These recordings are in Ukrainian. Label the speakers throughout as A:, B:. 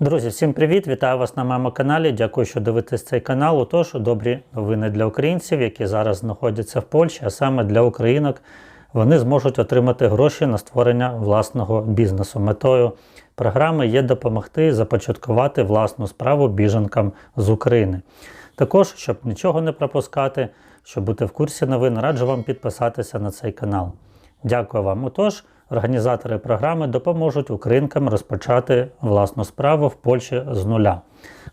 A: Друзі, всім привіт! Вітаю вас на моєму каналі. Дякую, що дивитесь цей канал. Отож, добрі новини для українців, які зараз знаходяться в Польщі, а саме для українок. Вони зможуть отримати гроші на створення власного бізнесу. Метою програми є допомогти започаткувати власну справу біженкам з України. Також, щоб нічого не пропускати, щоб бути в курсі новин, раджу вам підписатися на цей канал. Дякую вам. Отож, організатори програми допоможуть українкам розпочати власну справу в Польщі з нуля.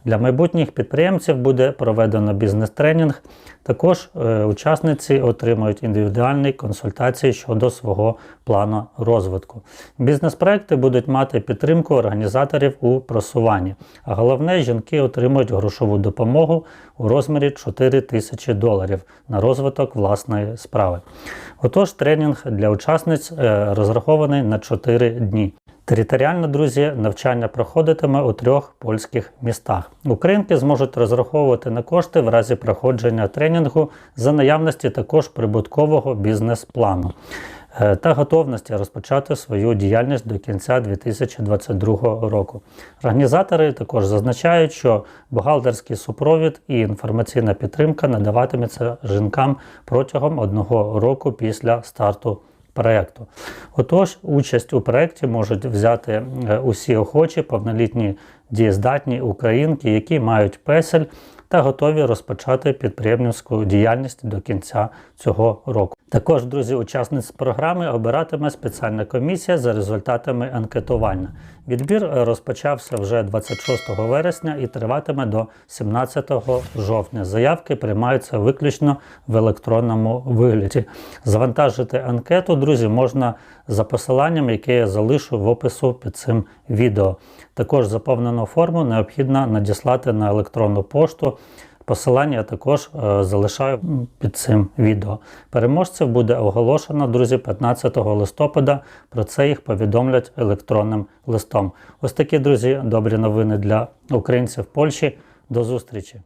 A: Для майбутніх підприємців буде проведено бізнес-тренінг. Також е, учасниці отримують індивідуальні консультації щодо свого плану розвитку. Бізнес-проекти будуть мати підтримку організаторів у просуванні. А головне, жінки отримують грошову допомогу у розмірі 4 тисячі доларів на розвиток власної справи. Отож, тренінг для учасниць е, розрахований на 4 дні. Територіально, друзі, навчання проходитиме у трьох польських містах. Українки зможуть розраховувати на кошти в разі проходження тренінгу за наявності також прибуткового бізнес-плану е, та готовності розпочати свою діяльність до кінця 2022 року. Організатори також зазначають, що бухгалтерський супровід і інформаційна підтримка надаватиметься жінкам протягом одного року після старту проєкту. Отож, участь у проєкті можуть взяти е, усі охочі, повнолітні дієздатні українки, які мають песель та готові розпочати підприємницьку діяльність до кінця цього року. Також, друзі, учасниць програми обиратиме спеціальна комісія за результатами анкетування. Відбір розпочався вже 26 вересня і триватиме до 17 жовтня. Заявки приймаються виключно в електронному вигляді. Завантажити анкету, друзі, можна за посиланням, яке я залишу в опису під цим відео. Також заповнену форму необхідно надіслати на електронну пошту. Посилання також е, залишаю під цим відео. Переможців буде оголошено, друзі, 15 листопада. Про це їх повідомлять електронним листом. Ось такі, друзі, добрі новини для українців в Польщі. До зустрічі!